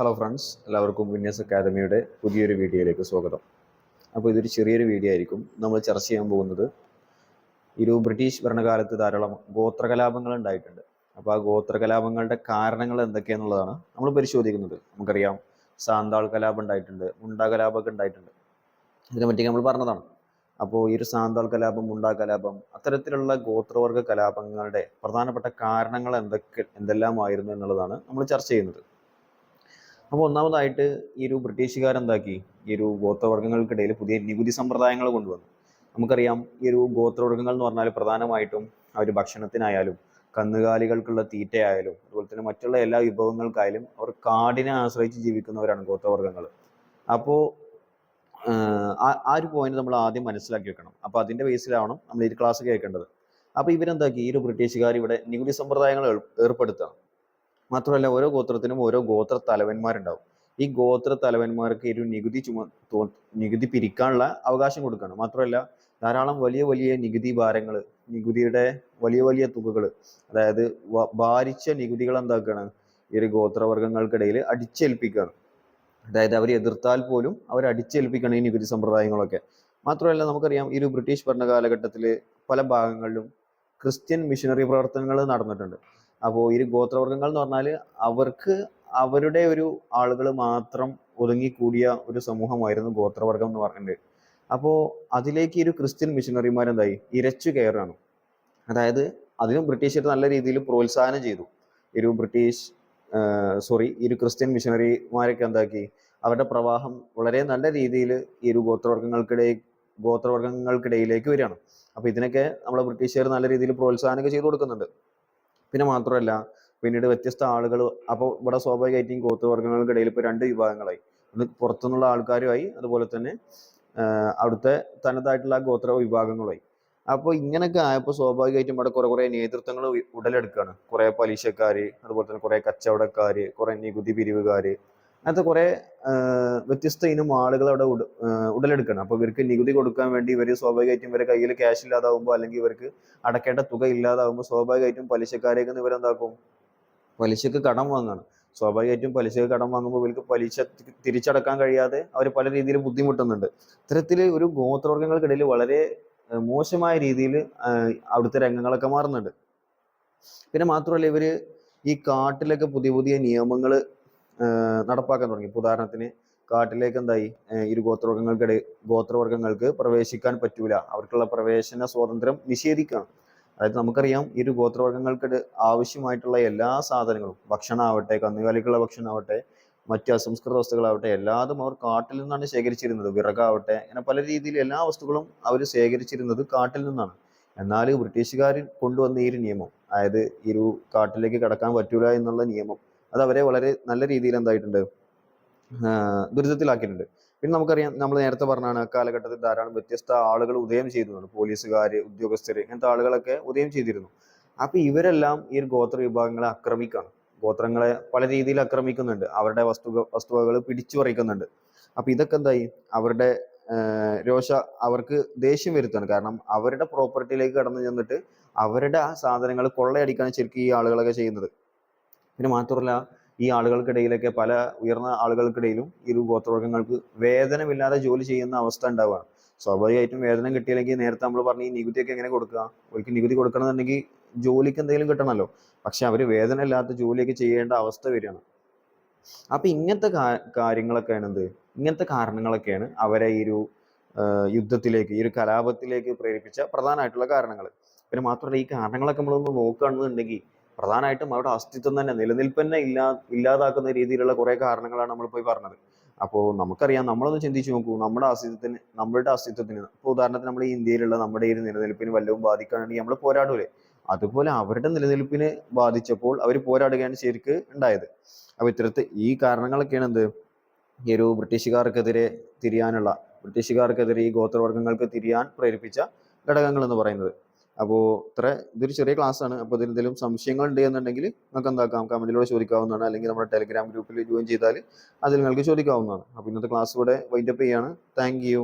Hello friends എല്ലാവർക്കും വിന്യാസ് അക്കാദമിയുടെ പുതിയൊരു വീഡിയോയിലേക്ക് സ്വാഗതം. അപ്പോൾ ഇതൊരു ചെറിയൊരു വീഡിയോ ആയിരിക്കും. നമ്മൾ ചർച്ച ചെയ്യാൻ പോകുന്നത് ഒരു ബ്രിട്ടീഷ് ഭരണകാലത്ത് ധാരാളം ഗോത്രകലാപങ്ങൾ ഉണ്ടായിട്ടുണ്ട്. അപ്പോൾ ആ ഗോത്രകലാപങ്ങളുടെ കാരണങ്ങൾ എന്തൊക്കെയാണെന്നുള്ളതാണ് നമ്മൾ പരിശോധിക്കുന്നത്. നമുക്കറിയാം സാന്താൾ കലാപം ഉണ്ടായിട്ടുണ്ട് മുണ്ട കലാപമൊക്കെ ഉണ്ടായിട്ടുണ്ട്. ഇതിനെ ഇതിനെപ്പറ്റി നമ്മൾ പറഞ്ഞതാണ്. അപ്പോൾ ഈ ഒരു സാന്താൾ കലാപം മുണ്ട കലാപം അത്തരത്തിലുള്ള ഗോത്രവർഗ കലാപങ്ങളുടെ പ്രധാനപ്പെട്ട കാരണങ്ങൾ എന്തൊക്കെ എന്തെല്ലാമായിരുന്നു എന്നുള്ളതാണ് നമ്മൾ ചർച്ച ചെയ്യുന്നത്. അപ്പോൾ ഒന്നാമതായിട്ട് ഈ ഒരു ബ്രിട്ടീഷുകാർ എന്താക്കി ഈ ഒരു ഗോത്രവർഗങ്ങൾക്കിടയിൽ പുതിയ നികുതി സമ്പ്രദായങ്ങൾ കൊണ്ടുവന്നു. നമുക്കറിയാം ഈ ഒരു ഗോത്രവർഗങ്ങൾ എന്ന് പറഞ്ഞാൽ പ്രധാനമായിട്ടും അവർ ഭക്ഷണത്തിനായാലും കന്നുകാലികൾക്കുള്ള തീറ്റയായാലും അതുപോലെ തന്നെ മറ്റുള്ള എല്ലാ വിഭവങ്ങൾക്കായാലും അവർ കാടിനെ ആശ്രയിച്ച് ജീവിക്കുന്നവരാണ് ഗോത്രവർഗങ്ങൾ. അപ്പോൾ ആ ഒരു പോയിന്റ് നമ്മൾ ആദ്യം മനസ്സിലാക്കി വെക്കണം. അപ്പോൾ അതിന്റെ ബേസിലാവണം നമ്മൾ ഈ ക്ലാസ് കേൾക്കേണ്ടത്. അപ്പോൾ ഇവരെന്താക്കി? ഈ ഒരു ബ്രിട്ടീഷുകാർ ഇവിടെ നികുതി സമ്പ്രദായങ്ങൾ ഏർ- ഏർപ്പെടുത്തുകയാണ് മാത്രമല്ല ഓരോ ഗോത്രത്തിനും ഓരോ ഗോത്ര തലവന്മാരുണ്ടാവും. ഈ ഗോത്ര തലവന്മാർക്ക് ഒരു നികുതി ചുമ നികുതി പിരിക്കാനുള്ള അവകാശം കൊടുക്കുകയാണ് മാത്രമല്ല ധാരാളം വലിയ വലിയ നികുതി ഭാരങ്ങൾ നികുതിയുടെ വലിയ വലിയ തുകകൾ അതായത് ഭാരിച്ച നികുതികൾ എന്താക്കുകയാണ് ഈ ഒരു ഗോത്രവർഗങ്ങൾക്കിടയിൽ അടിച്ചേൽപ്പിക്കുകയാണ് അതായത് അവർ എതിർത്താൽ പോലും അവർ അടിച്ചേൽപ്പിക്കണം ഈ നികുതി സമ്പ്രദായങ്ങളൊക്കെ. മാത്രമല്ല നമുക്കറിയാം ഈ ഒരു ബ്രിട്ടീഷ് ഭരണ കാലഘട്ടത്തിൽ പല ഭാഗങ്ങളിലും ക്രിസ്ത്യൻ മിഷനറി പ്രവർത്തനങ്ങൾ നടന്നിട്ടുണ്ട്. അപ്പോൾ ഈ ഗോത്രവർഗങ്ങൾ എന്ന് പറഞ്ഞാൽ അവർക്ക് അവരുടെ ഒരു ആളുകൾ മാത്രം ഒതുങ്ങിക്കൂടിയ ഒരു സമൂഹമായിരുന്നു ഗോത്രവർഗം എന്ന് പറഞ്ഞിട്ട്. അപ്പോൾ അതിലേക്ക് ഈ ഒരു ക്രിസ്ത്യൻ മിഷനറിമാരെന്തായി? ഇരച്ചു കയറാണ് അതായത് അതിനും ബ്രിട്ടീഷുകാർ നല്ല രീതിയിൽ പ്രോത്സാഹനം ചെയ്തു. ഒരു ബ്രിട്ടീഷ് സോറി ഈ ഒരു ക്രിസ്ത്യൻ മിഷനറിമാരൊക്കെ എന്താക്കി? അവരുടെ പ്രവാഹം വളരെ നല്ല രീതിയിൽ ഈ ഒരു ഗോത്രവർഗങ്ങൾക്കിടയിൽ ഗോത്രവർഗങ്ങൾക്കിടയിലേക്ക് വരികയാണ്. അപ്പോൾ ഇതിനൊക്കെ നമ്മളെ ബ്രിട്ടീഷുകാർ നല്ല രീതിയിൽ പ്രോത്സാഹനമൊക്കെ ചെയ്തു കൊടുക്കുന്നുണ്ട്. പിന്നെ മാത്രമല്ല പിന്നീട് വ്യത്യസ്ത ആളുകൾ അപ്പോൾ ഇവിടെ സ്വാഭാവികമായിട്ടും ഗോത്രവർഗങ്ങൾക്കിടയിൽ ഇപ്പോൾ രണ്ട് വിഭാഗങ്ങളായി. ഒന്ന് പുറത്തുനിന്നുള്ള ആൾക്കാരുമായി അതുപോലെ തന്നെ അവിടുത്തെ തനതായിട്ടുള്ള ഗോത്ര വിഭാഗങ്ങളുമായി. അപ്പോൾ ഇങ്ങനെയൊക്കെ ആയപ്പോൾ സ്വാഭാവികമായിട്ടും ഇവിടെ കുറെ കുറേ നേതൃത്വങ്ങൾ ഉടലെടുക്കുകയാണ് കുറേ പലിശക്കാര് അതുപോലെ തന്നെ കുറേ കച്ചവടക്കാര് കുറേ നികുതി പിരിവുകാര് അങ്ങനത്തെ കുറേ വ്യത്യസ്ത ഇനം ആളുകൾ അവിടെ ഉടലെടുക്കണം. അപ്പോൾ ഇവർക്ക് നികുതി കൊടുക്കാൻ വേണ്ടി ഇവർ സ്വാഭാവികമായിട്ടും ഇവരുടെ കയ്യിൽ ക്യാഷ് ഇല്ലാതാവുമ്പോൾ അല്ലെങ്കിൽ ഇവർക്ക് അടക്കേണ്ട തുക ഇല്ലാതാവുമ്പോൾ സ്വാഭാവികമായിട്ടും പലിശക്കാരേക്ക് ഇവരെന്താക്കും? പലിശക്ക് കടം വാങ്ങണം. സ്വാഭാവികമായിട്ടും പലിശക്ക് കടം വാങ്ങുമ്പോൾ ഇവർക്ക് പലിശ തിരിച്ചടക്കാൻ കഴിയാതെ അവർ പല രീതിയിൽ ബുദ്ധിമുട്ടുന്നുണ്ട്. ഇത്തരത്തിൽ ഒരു ഗോത്രവർഗങ്ങൾക്കിടയിൽ വളരെ മോശമായ രീതിയിൽ അവിടുത്തെ രംഗങ്ങളൊക്കെ മാറുന്നുണ്ട്. പിന്നെ മാത്രമല്ല ഇവർ ഈ കാട്ടിലൊക്കെ പുതിയ പുതിയ നിയമങ്ങൾ നടപ്പാക്കാൻ തുടങ്ങി. ഉദാഹരണത്തിന് കാട്ടിലേക്ക് എന്തായി? ഇരു ഗോത്രവർഗങ്ങൾക്കിടെ ഗോത്രവർഗങ്ങൾക്ക് പ്രവേശിക്കാൻ പറ്റൂല. അവർക്കുള്ള പ്രവേശന സ്വാതന്ത്ര്യം നിഷേധിക്കുകയാണ് അതായത് നമുക്കറിയാം ഇരു ഗോത്രവർഗങ്ങൾക്കിടെ ആവശ്യമായിട്ടുള്ള എല്ലാ സാധനങ്ങളും ഭക്ഷണമാവട്ടെ കന്നുകാലിക്കുള്ള ഭക്ഷണമാവട്ടെ മറ്റ് അസംസ്കൃത വസ്തുക്കളാവട്ടെ എല്ലാതും അവർ കാട്ടിൽ നിന്നാണ് ശേഖരിച്ചിരുന്നത്. വിറകാവട്ടെ അങ്ങനെ പല രീതിയിൽ എല്ലാ വസ്തുക്കളും അവർ ശേഖരിച്ചിരുന്നത് കാട്ടിൽ നിന്നാണ്. എന്നാൽ ബ്രിട്ടീഷുകാർ കൊണ്ടുവന്ന ഈ ഒരു നിയമം അതായത് ഒരു കാട്ടിലേക്ക് കടക്കാൻ പറ്റൂല എന്നുള്ള നിയമം അത് അവരെ വളരെ നല്ല രീതിയിൽ എന്തായിട്ടുണ്ട് ദുരിതത്തിലാക്കിയിട്ടുണ്ട്. പിന്നെ നമുക്കറിയാം നമ്മൾ നേരത്തെ പറഞ്ഞാണ് കാലഘട്ടത്തിൽ ധാരാളം വ്യത്യസ്ത ആളുകൾ ഉദയം ചെയ്തിരുന്നു. പോലീസുകാർ ഉദ്യോഗസ്ഥർ ഇങ്ങനത്തെ ആളുകളൊക്കെ ഉദയം ചെയ്തിരുന്നു. അപ്പോൾ ഇവരെല്ലാം ഈ ഗോത്ര വിഭാഗങ്ങളെ ആക്രമിക്കാണ്. ഗോത്രങ്ങളെ പല രീതിയിൽ ആക്രമിക്കുന്നുണ്ട്. അവരുടെ വസ്തു വസ്തുവകൾ പിടിച്ചു പറിക്കുന്നുണ്ട്. അപ്പൊ ഇതൊക്കെ എന്തായി? അവരുടെ രോഷ അവർക്ക് ദേഷ്യം വരുത്താണ് കാരണം അവരുടെ പ്രോപ്പർട്ടിയിലേക്ക് കടന്നു ചെന്നിട്ട് അവരുടെ ആ സാധനങ്ങൾ കൊള്ളയടിക്കാണ് ശരിക്കും ഈ ആളുകളൊക്കെ ചെയ്യുന്നത്. പിന്നെ മാത്രമല്ല ഈ ആളുകൾക്കിടയിലൊക്കെ പല ഉയർന്ന ആളുകൾക്കിടയിലും ഈ ഒരു ഗോത്രവർഗങ്ങൾക്ക് വേതനമില്ലാതെ ജോലി ചെയ്യുന്ന അവസ്ഥ ഉണ്ടാവുകയാണ്. സ്വാഭാവികമായിട്ടും വേതനം കിട്ടിയില്ലെങ്കിൽ നേരത്തെ നമ്മൾ പറഞ്ഞ ഈ നികുതിയൊക്കെ എങ്ങനെ കൊടുക്കുക? അവർക്ക് നികുതി കൊടുക്കണമെന്നുണ്ടെങ്കിൽ ജോലിക്ക് എന്തെങ്കിലും കിട്ടണമല്ലോ. പക്ഷെ അവർ വേതനം ഇല്ലാത്ത ജോലിയൊക്കെ ചെയ്യേണ്ട അവസ്ഥ വരികയാണ്. അപ്പൊ ഇങ്ങനത്തെ കാര്യങ്ങളൊക്കെയാണ് എന്ത്? ഇങ്ങനത്തെ കാരണങ്ങളൊക്കെയാണ് അവരെ ഈ ഒരു യുദ്ധത്തിലേക്ക് ഈ ഒരു കലാപത്തിലേക്ക് പ്രേരിപ്പിച്ച പ്രധാനമായിട്ടുള്ള കാരണങ്ങൾ പിന്നെ മാത്രമല്ല ഈ കാരണങ്ങളൊക്കെ നമ്മളൊന്ന് നോക്കുകയാണെന്നുണ്ടെങ്കിൽ പ്രധാനമായിട്ടും അവിടെ അസ്തിത്വം തന്നെ നിലനിൽപ്പ് തന്നെ ഇല്ലാ ഇല്ലാതാക്കുന്ന രീതിയിലുള്ള കുറേ കാരണങ്ങളാണ് നമ്മൾ പോയി പറഞ്ഞത്. അപ്പോൾ നമുക്കറിയാം നമ്മളൊന്ന് ചിന്തിച്ചു നോക്കൂ നമ്മുടെ അസ്തിത്വത്തിന് നമ്മളുടെ അസ്തിത്വത്തിന് ഇപ്പോൾ ഉദാഹരണത്തിന് നമ്മൾ ഈ ഇന്ത്യയിലുള്ള നമ്മുടെ ഈ നിലനിൽപ്പിന് വല്ലതും ബാധിക്കുകയാണെങ്കിൽ നമ്മൾ പോരാടൂലേ? അതുപോലെ അവരുടെ നിലനിൽപ്പിന് ബാധിച്ചപ്പോൾ അവർ പോരാടുകയാണ് ശരിക്ക് ഉണ്ടായത്. അപ്പൊ ഇത്തരത്തിൽ ഈ കാരണങ്ങളൊക്കെയാണ് എന്ത്? ഈ ഒരു ബ്രിട്ടീഷുകാർക്കെതിരെ തിരിയാനുള്ള ബ്രിട്ടീഷുകാർക്കെതിരെ ഈ ഗോത്രവർഗങ്ങൾക്ക് തിരിയാൻ പ്രേരിപ്പിച്ച ഘടകങ്ങൾ എന്ന് പറയുന്നത്. അപ്പോൾ ഇത്ര ഇതൊരു ചെറിയ ക്ലാസ് ആണ്. അപ്പോൾ ഇതിൽ എന്തെങ്കിലും സംശയങ്ങൾ ഉണ്ട് എന്നുണ്ടെങ്കിൽ നിങ്ങൾക്ക് എന്താക്കാം? കമന്റിലൂടെ ചോദിക്കാവുന്നതാണ്. അല്ലെങ്കിൽ നമ്മുടെ ടെലിഗ്രാം ഗ്രൂപ്പിൽ ജോയിൻ ചെയ്താൽ അതിൽ നിങ്ങൾക്ക് ചോദിക്കാവുന്നതാണ്. അപ്പോൾ ഇന്നത്തെ ക്ലാസ് ഇവിടെ വൈൻഡപ്പ് ചെയ്യാണ്. Thank you